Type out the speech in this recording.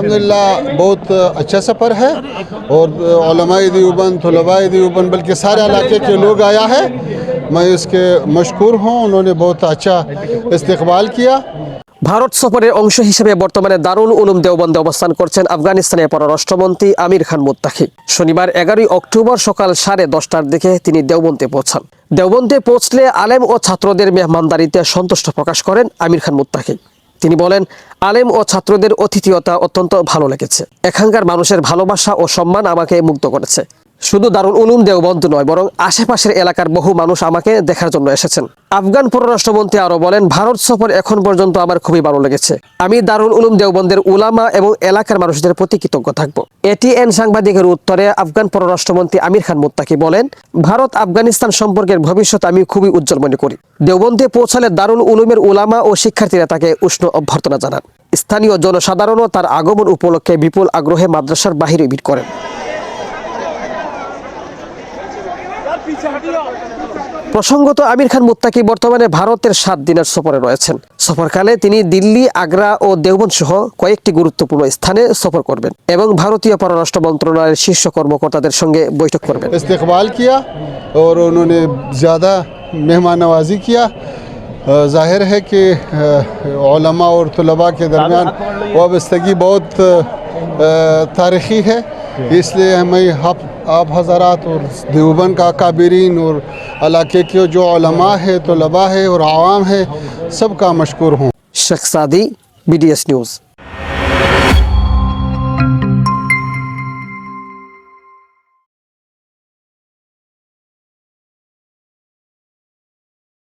अल्हम्दुलिल्लाह बहुत अच्छा सफ़र है और उलमाए देवबंद तलबाए देवबंद बल्कि सारे इलाके के लोग आया है मैं इसके मशहूर हूँ उन्होंने बहुत अच्छा इस्तकबाल किया ভারত সফরের অংশ হিসেবে বর্তমানে দারুল উলুম দেওবন্দে অবস্থান করছেন আফগানিস্তানের পররাষ্ট্রমন্ত্রী আমির খান মুত্তাকি শনিবার এগারোই অক্টোবর সকাল সাড়ে দশটার দিকে তিনি দেওবন্দে পৌঁছান দেওবন্দে পৌঁছলে আলেম ও ছাত্রদের মেহমানদারিতে সন্তুষ্ট প্রকাশ করেন আমির খান মুত্তাকি তিনি বলেন, আলেম ও ছাত্রদের অতিথিয়তা অত্যন্ত ভালো লেগেছে। এখানকার মানুষের ভালোবাসা ও সম্মান আমাকে মুগ্ধ করেছে। শুধু দারুল উলুম দেওবন্দ নয়, বরং আশেপাশের এলাকার বহু মানুষ আমাকে দেখার জন্য এসেছেন। আফগান পররাষ্ট্রমন্ত্রী আরও বলেন, ভারত সফর এখন পর্যন্ত আমার খুবই ভালো লেগেছে। আমি দারুল উলুম দেওবন্দের উলামা এবং এলাকার মানুষদের প্রতি কৃতজ্ঞ থাকব। এটিএন সাংবাদিকের উত্তরে আফগান পররাষ্ট্রমন্ত্রী আমির খান মুত্তাকি বলেন, ভারত আফগানিস্তান সম্পর্কের ভবিষ্যৎ আমি খুবই উজ্জ্বল মনে করি। দেওবন্দে পৌঁছালে দারুল উলুমের উলামা ও শিক্ষার্থীরা তাকে উষ্ণ অভ্যর্থনা জানান। স্থানীয় জনসাধারণও তার আগমন উপলক্ষে বিপুল আগ্রহে মাদ্রাসার বাহিরে ভিড় করেন। প্রসঙ্গত আমির খান মুত্তাকি বর্তমানে ভারতের সাত দিনের সফরে রয়েছেন সফরকালে তিনি দিল্লি আগ্রা ও দেওবন্দ সহ কয়েকটি গুরুত্বপূর্ণ স্থানে সফর করবেন এবং ভারতীয় পররাষ্ট্র মন্ত্রণালয়ের শীর্ষ কর্মকর্তাদের সঙ্গে বৈঠক করবেন इस्तकबाल किया और उन्होंने ज़्यादा मेहमान नवाजी किया अ, जाहिर है कि उलमा और तलबा के दरमियान वाबस्तगी बहुत अ, तारीख़ी है اس لیے ہمیں آپ حضرات اور دیوبند کا کابرین اور علاقے کے جو علماء ہے طلباء ہے اور عوام ہے سب کا مشکور ہوں۔ شخصادی بی ڈی ایس نیوز